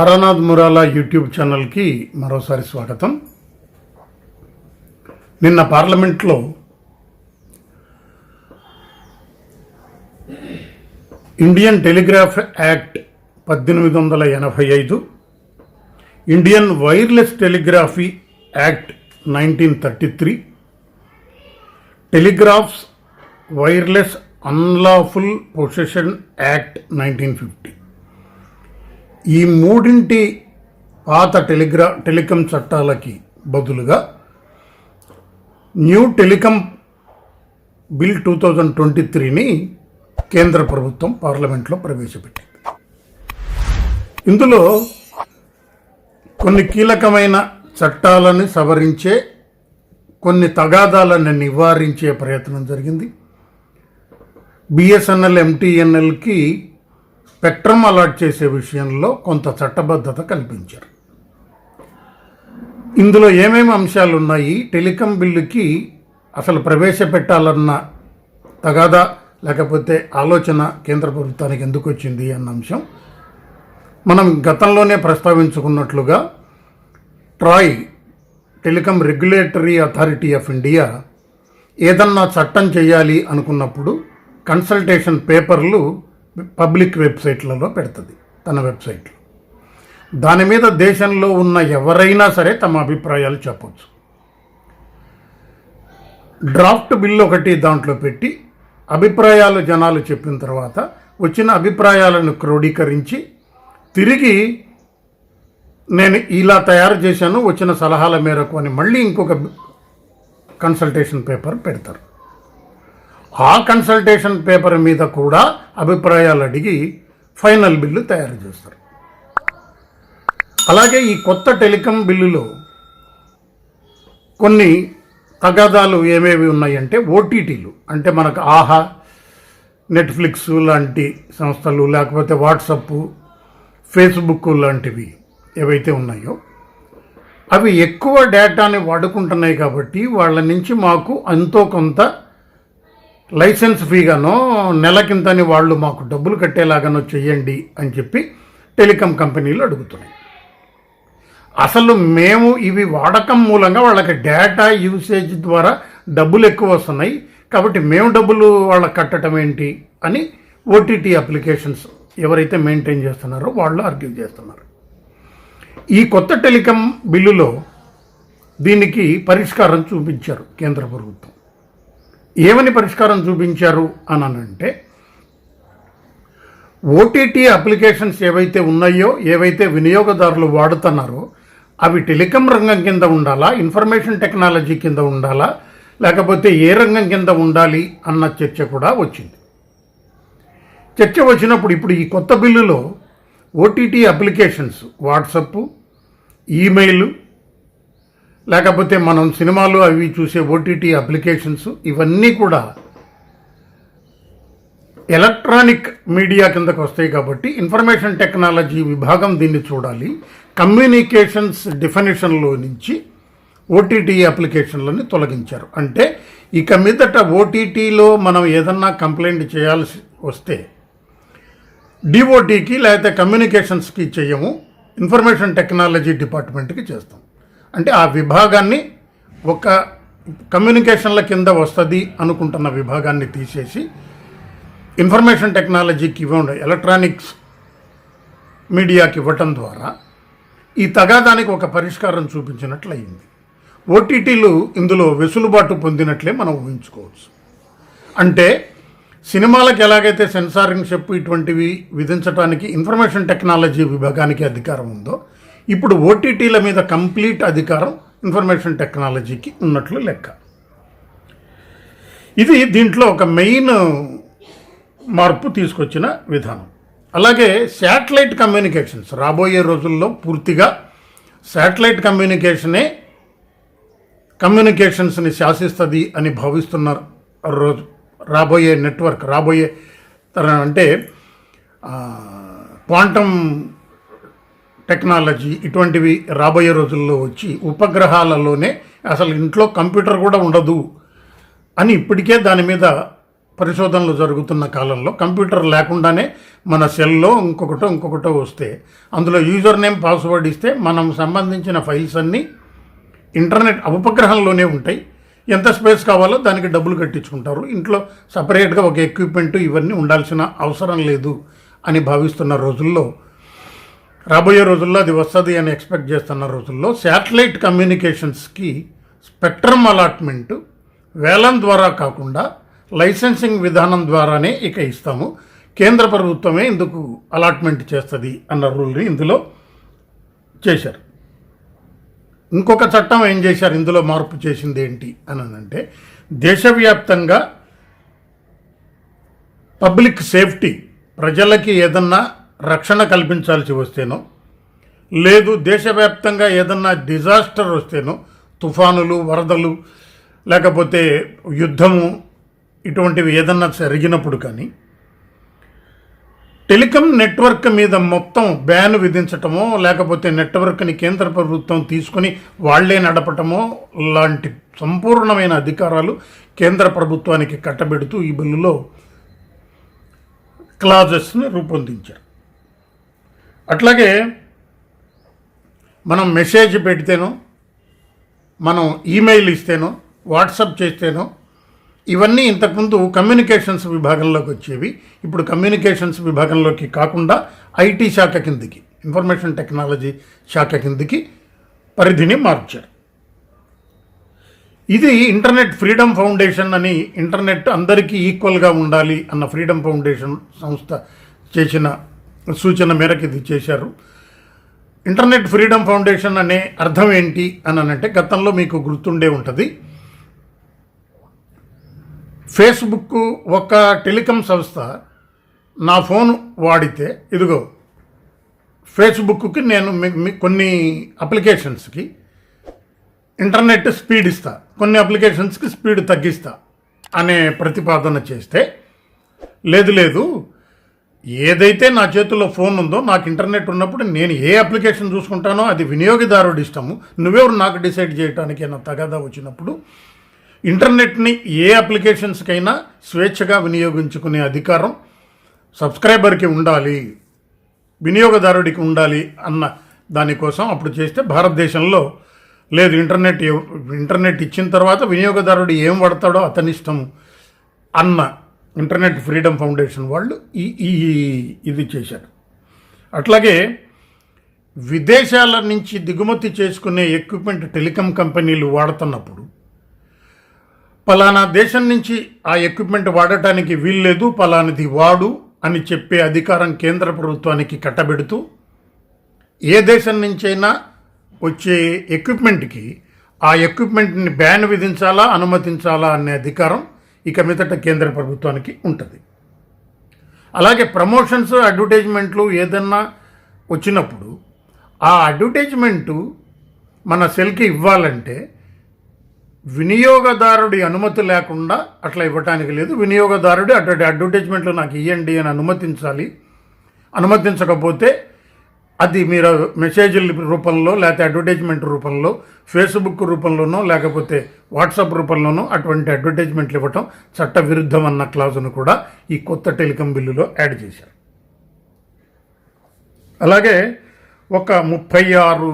Taranath మురాలా YouTube ఛానల్కి మరోసారి స్వాగతం. నిన్న పార్లమెంట్లో ఇండియన్ టెలిగ్రాఫ్ యాక్ట్ పద్దెనిమిది వందల ఎనభై ఐదు Indian wireless telegraphy act nineteen thirty three telegraphs wireless unlawful possession act nineteen fifty. ఈ మూడింటి పాత టెలిగ్రా టెలికం చట్టాలకి బదులుగా new telecom bill two thousand twenty త్రీని కేంద్ర ప్రభుత్వం పార్లమెంట్లో ప్రవేశపెట్టింది. ఇందులో కొన్ని కీలకమైన చట్టాలను సవరించే కొన్ని తగాదాలను నివారించే ప్రయత్నం జరిగింది. బిఎస్ఎన్ఎల్ ఎంటీఎన్ఎల్కి స్పెక్ట్రమ్ అలాట్ చేసే విషయంలో కొంత చట్టబద్ధత కల్పించారు. ఇందులో ఏమేమి అంశాలు ఉన్నాయి? టెలికాం బిల్లుకి అసలు ప్రవేశపెట్టాలన్న తగాదా లేకపోతే ఆలోచన కేంద్ర ప్రభుత్వానికి ఎందుకు వచ్చింది అన్న అంశం. మనం గతంలోనే ప్రస్తావించుకున్నట్లుగా TRAI telecom regulatory authority of India ఏదన్నా చట్టం చేయాలి అనుకున్నప్పుడు కన్సల్టేషన్ పేపర్లు పబ్లిక్ వెబ్సైట్లలో పెడుతుంది తన వెబ్సైట్లో. దాని మీద దేశంలో ఉన్న ఎవరైనా సరే తమ అభిప్రాయాలు చెప్పవచ్చు డ్రాఫ్ట్ బిల్ ఒకటి దాంట్లో పెట్టి అభిప్రాయాలు జనాలు చెప్పిన తర్వాత వచ్చిన అభిప్రాయాలను క్రోడీకరించి తిరిగి నేను ఇలా తయారు చేశాను వచ్చిన సలహాల మేరకు అని మళ్ళీ ఇంకొక కన్సల్టేషన్ పేపర్ పెడతారు. ఆ కన్సల్టేషన్ పేపర్ మీద కూడా అభిప్రాయాలు అడిగి ఫైనల్ బిల్లు తయారు చేస్తారు. అలాగే ఈ కొత్త టెలికాం బిల్లులో కొన్ని తగాదాలు ఏమేమి ఉన్నాయంటే ఓటీటీలు అంటే మనకు ఆహా నెట్ఫ్లిక్స్ లాంటి సంస్థలు లేకపోతే వాట్సప్ ఫేస్బుక్ లాంటివి ఏవైతే ఉన్నాయో అవి ఎక్కువ డేటాని వాడుకుంటున్నాయి కాబట్టి వాళ్ళ నుంచి మాకు ఎంతో కొంత లైసెన్స్ ఫీగానో నెలకింతని వాళ్ళు మాకు డబ్బులు కట్టేలాగానో చెయ్యండి అని చెప్పి టెలికాం కంపెనీలు అడుగుతున్నాయి. అసలు మేము ఇవి వాడకం మూలంగా వాళ్ళకి డేటా యూసేజ్ ద్వారా డబ్బులు ఎక్కువ వస్తున్నాయి. కాబట్టి మేము డబ్బులు వాళ్ళకి కట్టడం ఏంటి అని ఓటీటీ అప్లికేషన్స్ ఎవరైతే మెయింటైన్ చేస్తున్నారో వాళ్ళు ఆర్గ్యూ చేస్తున్నారు. ఈ కొత్త టెలికాం బిల్లులో దీనికి పరిష్కారం చూపించారు కేంద్ర ప్రభుత్వం. ఏమని పరిష్కారం చూపించారు అని అనంటే ఓటీటీ అప్లికేషన్స్ ఏవైతే ఉన్నాయో ఏవైతే వినియోగదారులు వాడుతున్నారో అవి టెలికాం రంగం కింద ఉండాలా ఇన్ఫర్మేషన్ టెక్నాలజీ కింద ఉండాలా లేకపోతే ఏ రంగం కింద ఉండాలి అన్న చర్చ కూడా వచ్చింది. చర్చ వచ్చినప్పుడు ఇప్పుడు ఈ కొత్త బిల్లులో ఓటీటీ అప్లికేషన్స్ వాట్సప్ ఈమెయిల్ లేకపోతే మనం సినిమాలు అవి చూసే ఓటీటీ అప్లికేషన్స్ ఇవన్నీ కూడా ఎలక్ట్రానిక్ మీడియా కిందకు వస్తాయి కాబట్టి ఇన్ఫర్మేషన్ టెక్నాలజీ విభాగం దీన్ని చూడాలి. కమ్యూనికేషన్స్ డెఫినేషన్లో నుంచి ఓటీటీ అప్లికేషన్లని తొలగించారు. అంటే ఇక మీదట ఓటీటీలో మనం ఏదన్నా కంప్లైంట్ చేయాల్సి వస్తే డిఓటీకి లేకపోతే కమ్యూనికేషన్స్కి చేయము ఇన్ఫర్మేషన్ టెక్నాలజీ డిపార్ట్మెంట్కి చేస్తాం. అంటే ఆ విభాగాన్ని ఒక కమ్యూనికేషన్ల కింద వస్తుంది అనుకుంటున్న విభాగాన్ని తీసేసి ఇన్ఫర్మేషన్ టెక్నాలజీకి ఇవ్వండి ఎలక్ట్రానిక్స్ మీడియాకి ఇవ్వటం ద్వారా ఈ తగాదానికి ఒక పరిష్కారం చూపించినట్లయింది. ఓటీటీలు ఇందులో వెసులుబాటు పొందినట్లే మనం ఊహించుకోవచ్చు. అంటే సినిమాలకు ఎలాగైతే సెన్సారింగ్ చెప్పు ఇటువంటివి విధించడానికి ఇన్ఫర్మేషన్ టెక్నాలజీ విభాగానికి అధికారం ఉందో ఇప్పుడు ఓటీటీల మీద కంప్లీట్ అధికారం ఇన్ఫర్మేషన్ టెక్నాలజీకి ఉన్నట్లు లెక్క. ఇది దీంట్లో ఒక మెయిన్ మార్పు తీసుకొచ్చిన విధానం. అలాగే శాటిలైట్ కమ్యూనికేషన్స్ రాబోయే రోజుల్లో పూర్తిగా శాటిలైట్ కమ్యూనికేషనే కమ్యూనికేషన్స్ని శాసిస్తుంది అని భావిస్తున్నారు రోజు రాబోయే నెట్వర్క్ రాబోయే తర అంటే క్వాంటమ్ టెక్నాలజీ ఇటువంటివి రాబోయే రోజుల్లో వచ్చి ఉపగ్రహాలలోనే అసలు ఇంట్లో కంప్యూటర్ కూడా ఉండదు అని ఇప్పటికే దాని మీద పరిశోధనలు జరుగుతున్న కాలంలో కంప్యూటర్ లేకుండానే మన సెల్లో ఇంకొకటో ఇంకొకటో వస్తే అందులో యూజర్ నేమ్ పాస్వర్డ్ ఇస్తే మనం సంబంధించిన ఫైల్స్ అన్నీ ఇంటర్నెట్ ఉపగ్రహంలోనే ఉంటాయి. ఎంత స్పేస్ కావాలో దానికి డబ్బులు కట్టించుకుంటారు. ఇంట్లో సపరేట్గా ఒక ఎక్విప్మెంట్ ఇవన్నీ ఉండాల్సిన అవసరం లేదు అని భావిస్తున్న రోజుల్లో రాబోయే రోజుల్లో అది వస్తుంది అని ఎక్స్పెక్ట్ చేస్తున్న రోజుల్లో శాటిలైట్ కమ్యూనికేషన్స్కి స్పెక్ట్రమ్ అలాట్మెంట్ వేలం ద్వారా కాకుండా లైసెన్సింగ్ విధానం ద్వారానే ఇక ఇస్తాము. కేంద్ర ప్రభుత్వమే ఇందుకు అలాట్మెంట్ చేస్తుంది అన్న రూల్ని ఇందులో చేశారు. ఇంకొక చట్టం ఏం చేశారు? ఇందులో మార్పు చేసింది ఏంటి అని అంటే దేశవ్యాప్తంగా పబ్లిక్ సేఫ్టీ ప్రజలకి ఏదన్నా రక్షణ కల్పించాల్సి వస్తేనో లేదు దేశవ్యాప్తంగా ఏదన్నా డిజాస్టర్ వస్తేనో తుఫానులు వరదలు లేకపోతే యుద్ధము ఇటువంటివి ఏదన్నా జరిగినప్పుడు కానీ టెలికాం నెట్వర్క్ మీద మొత్తం బ్యాన్ విధించటమో లేకపోతే నెట్వర్క్ని కేంద్ర ప్రభుత్వం తీసుకొని వాళ్ళే నడపటమో లాంటి సంపూర్ణమైన అధికారాలు కేంద్ర ప్రభుత్వానికి కట్టబెడుతూ ఈ బిల్లులో క్లాజెస్ని రూపొందించారు. అట్లాగే మనం మెసేజ్ పెడితేనో మనం ఈమెయిల్ ఇస్తేనో వాట్సప్ చేస్తేనో ఇవన్నీ ఇంతకుముందు కమ్యూనికేషన్స్ విభాగంలోకి వచ్చేవి. ఇప్పుడు కమ్యూనికేషన్స్ విభాగంలోకి కాకుండా ఐటీ శాఖ కిందికి ఇన్ఫర్మేషన్ టెక్నాలజీ శాఖ కిందికి పరిధిని మార్చారు. ఇది ఇంటర్నెట్ ఫ్రీడమ్ ఫౌండేషన్ అని ఇంటర్నెట్ అందరికీ ఈక్వల్గా ఉండాలి అన్న ఫ్రీడమ్ ఫౌండేషన్ సంస్థ చేసిన సూచన మేరకు ఇది చేశారు. ఇంటర్నెట్ ఫ్రీడమ్ ఫౌండేషన్ అనే అర్థం ఏంటి అని అంటే గతంలో మీకు గుర్తుండే ఉంటుంది. ఫేస్బుక్ ఒక టెలికాం సంస్థ నా ఫోన్ వాడితే ఇదిగో ఫేస్బుక్కి నేను మీ- మీ- కొన్ని అప్లికేషన్స్కి ఇంటర్నెట్ స్పీడ్ ఇస్తా కొన్ని అప్లికేషన్స్కి స్పీడ్ తగ్గిస్తా అనే ప్రతిపాదన చేస్తే లేదు లేదు ఏదైతే నా చేతిలో ఫోన్ ఉందో నాకు ఇంటర్నెట్ ఉన్నప్పుడు నేను ఏ అప్లికేషన్ చూసుకుంటానో అది వినియోగదారుడి ఇష్టము. నువ్వెవరు నాకు డిసైడ్ చేయడానికి నా తగాదా వచ్చినప్పుడు ఇంటర్నెట్ని ఏ అప్లికేషన్స్కైనా స్వేచ్ఛగా వినియోగించుకునే అధికారం సబ్స్క్రైబర్కి ఉండాలి వినియోగదారుడికి ఉండాలి అన్న దానికోసం అప్పుడు చేస్తే భారతదేశంలో లేదు ఇంటర్నెట్ ఇంటర్నెట్ ఇచ్చిన తర్వాత వినియోగదారుడు ఏం వాడతాడో అతని ఇష్టం అన్న ఇంటర్నెట్ ఫ్రీడమ్ ఫౌండేషన్ వాళ్ళు ఈ ఈ ఇది చేశారు. అట్లాగే విదేశాల నుంచి దిగుమతి చేసుకునే ఎక్విప్మెంట్ టెలికాం కంపెనీలు వాడుతున్నప్పుడు పలానా దేశం నుంచి ఆ ఎక్విప్మెంట్ వాడటానికి వీల్లేదు పలానాది వాడు అని చెప్పే అధికారం కేంద్ర ప్రభుత్వానికి కట్టబెడుతూ ఏ దేశం నుంచైనా వచ్చే ఎక్విప్మెంట్కి ఆ ఎక్విప్మెంట్ని బ్యాన్ విధించాలా అనుమతించాలా అనే అధికారం ఇక మీదట కేంద్ర ప్రభుత్వానికి ఉంటుంది. అలాగే ప్రమోషన్స్ అడ్వర్టైజ్మెంట్లు ఏదన్నా వచ్చినప్పుడు ఆ అడ్వర్టైజ్మెంటు మన సెల్కి ఇవ్వాలంటే వినియోగదారుడి అనుమతి లేకుండా అట్లా ఇవ్వటానికి లేదు. వినియోగదారుడు అటువంటి అడ్వర్టైజ్మెంట్లు నాకు ఇవ్వండి అని అనుమతించాలి. అనుమతించకపోతే అది మీరు మెసేజ్ల రూపంలో లేకపోతే అడ్వర్టైజ్మెంట్ రూపంలో ఫేస్బుక్ రూపంలోనో లేకపోతే వాట్సాప్ రూపంలోనో అటువంటి అడ్వర్టైజ్మెంట్లు ఇవ్వటం చట్ట విరుద్ధం అన్న క్లాజును కూడా ఈ కొత్త టెలికాం బిల్లులో యాడ్ చేశారు. అలాగే ఒక ముప్పై ఆరు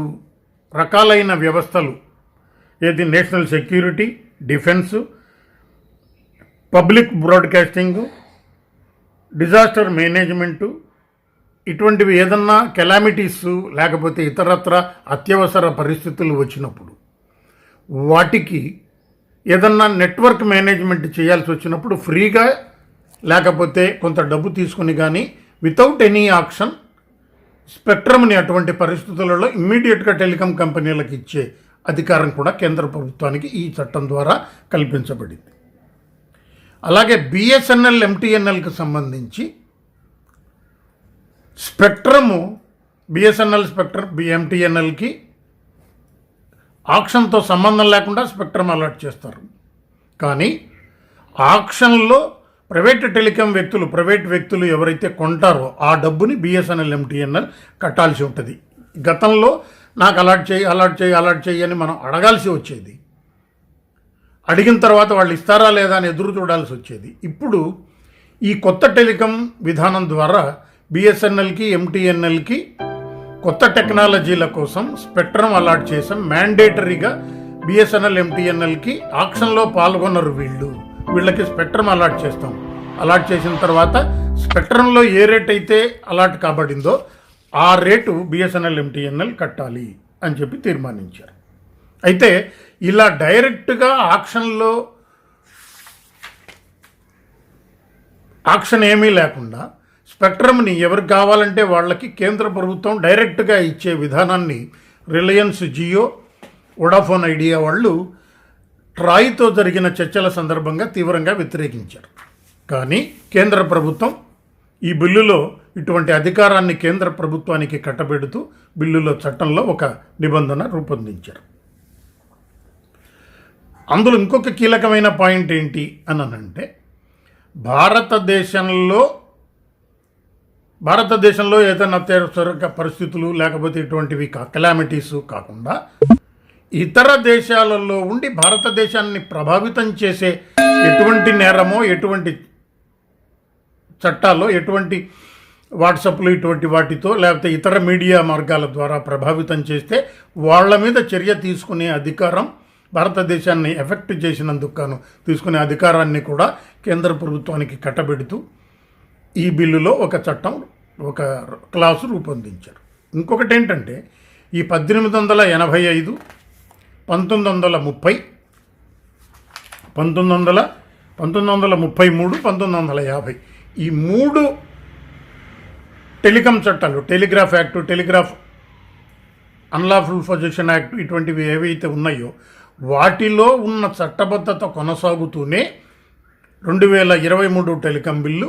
రకాలైన వ్యవస్థలు ఏది national security defence public broadcasting disaster management ఇటువంటివి ఏదన్నా కెలామిటీస్ లేకపోతే ఇతరత్ర అత్యవసర పరిస్థితులు వచ్చినప్పుడు వాటికి ఏదన్నా నెట్వర్క్ మేనేజ్మెంట్ చేయాల్సి వచ్చినప్పుడు ఫ్రీగా లేకపోతే కొంత డబ్బు తీసుకుని కానీ వితౌట్ ఎనీ ఆక్షన్ స్పెక్ట్రమ్ని అటువంటి పరిస్థితులలో ఇమ్మీడియట్గా టెలికాం కంపెనీలకు ఇచ్చే అధికారం కూడా కేంద్ర ప్రభుత్వానికి ఈ చట్టం ద్వారా కల్పించబడింది. అలాగే బిఎస్ఎన్ఎల్ ఎంటీఎన్ఎల్కి సంబంధించి స్పెక్ట్రము బిఎస్ఎన్ఎల్ స్పెక్ట్రమ్ బిఎంటీఎన్ఎల్కి ఆక్షన్తో సంబంధం లేకుండా స్పెక్ట్రమ్ అలాట్ చేస్తారు. కానీ ఆక్షన్లో ప్రైవేట్ టెలికాం వ్యక్తులు ప్రైవేట్ వ్యక్తులు ఎవరైతే కొంటారో ఆ డబ్బుని బిఎస్ఎన్ఎల్ ఎంటీఎన్ఎల్ కట్టాల్సి ఉంటుంది. గతంలో నాకు అలాట్ చేయి అలాట్ చేయి అలాట్ చేయి అని మనం అడగాల్సి వచ్చేది. అడిగిన తర్వాత వాళ్ళు ఇస్తారా లేదా అని ఎదురు చూడాల్సి వచ్చేది. ఇప్పుడు ఈ కొత్త టెలికాం విధానం ద్వారా బిఎస్ఎన్ఎల్కి ఎంటీఎన్ఎల్కి కొత్త టెక్నాలజీల కోసం స్పెక్ట్రమ్ అలాట్ చేసాం మ్యాండేటరీగా బిఎస్ఎన్ఎల్ ఎంటీఎన్ఎల్కి ఆక్షన్లో పాల్గొన్నారు వీళ్ళు. వీళ్ళకి స్పెక్ట్రమ్ అలాట్ చేస్తాం. అలాట్ చేసిన తర్వాత స్పెక్ట్రంలో ఏ రేట్ అయితే అలాట్ కాబడిందో ఆ రేటు బిఎస్ఎన్ఎల్ ఎంటీఎన్ఎల్ కట్టాలి అని చెప్పి తీర్మానించారు. అయితే ఇలా డైరెక్ట్గా ఆక్షన్లో ఆక్షన్ ఏమీ లేకుండా స్పెక్ట్రమ్ని ఎవరికి కావాలంటే వాళ్ళకి కేంద్ర ప్రభుత్వం డైరెక్ట్గా ఇచ్చే విధానాన్ని రిలయన్స్ జియో వొడాఫోన్ ఐడియా వాళ్ళు ట్రాయ్తో జరిగిన చర్చల సందర్భంగా తీవ్రంగా వ్యతిరేకించారు. కానీ కేంద్ర ప్రభుత్వం ఈ బిల్లులో ఇటువంటి అధికారాన్ని కేంద్ర ప్రభుత్వానికి కట్టబెడుతూ బిల్లులో చట్టంలో ఒక నిబంధన రూపొందించారు. అందులో ఇంకొక కీలకమైన పాయింట్ ఏంటి అని అంటే భారతదేశంలో భారతదేశంలో ఏదైనా అత్యవసర పరిస్థితులు లేకపోతే ఇటువంటివి కెలామిటీస్ కాకుండా ఇతర దేశాలలో ఉండి భారతదేశాన్ని ప్రభావితం చేసే ఎటువంటి నేరమో ఎటువంటి చట్టాల్లో ఎటువంటి వాట్సాప్లు ఇటువంటి వాటితో లేకపోతే ఇతర మీడియా మార్గాల ద్వారా ప్రభావితం చేస్తే వాళ్ళ మీద చర్య తీసుకునే అధికారం భారతదేశాన్ని ఎఫెక్ట్ చేసినందుకు గాను తీసుకునే అధికారాన్ని కూడా కేంద్ర ప్రభుత్వానికి కట్టబెడుతూ ఈ బిల్లులో ఒక చట్టం ఒక క్లాసు రూపొందించారు. ఇంకొకటి ఏంటంటే ఈ పద్దెనిమిది వందల ఎనభై ఐదు పంతొమ్మిది వందల ముప్పై పంతొమ్మిది వందల పంతొమ్మిది వందల ముప్పై మూడు పంతొమ్మిది వందల యాభై ఈ మూడు టెలికాం చట్టాలు telegraph act telegraph unlawful position act ఇటువంటివి ఏవైతే ఉన్నాయో వాటిలో ఉన్న చట్టబద్ధత కొనసాగుతూనే రెండు వేల ఇరవై మూడు టెలికాం బిల్లు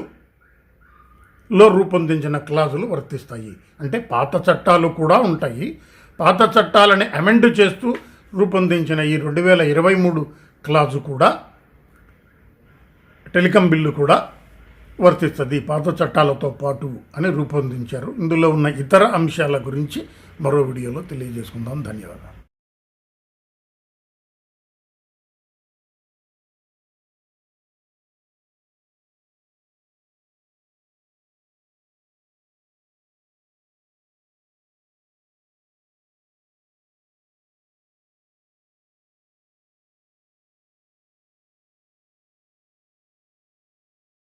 లో రూపొందించిన క్లాజులు వర్తిస్తాయి. అంటే పాత చట్టాలు కూడా ఉంటాయి. పాత చట్టాలని అమెండ్ చేస్తూ రూపొందించిన ఈ రెండు వేల ఇరవై మూడు క్లాజు కూడా టెలికాం బిల్లు కూడా వర్తిస్తుంది పాత చట్టాలతో పాటు అని రూపొందించారు. ఇందులో ఉన్న ఇతర అంశాల గురించి మరో వీడియోలో తెలియజేసుకుందాం. ధన్యవాదాలు.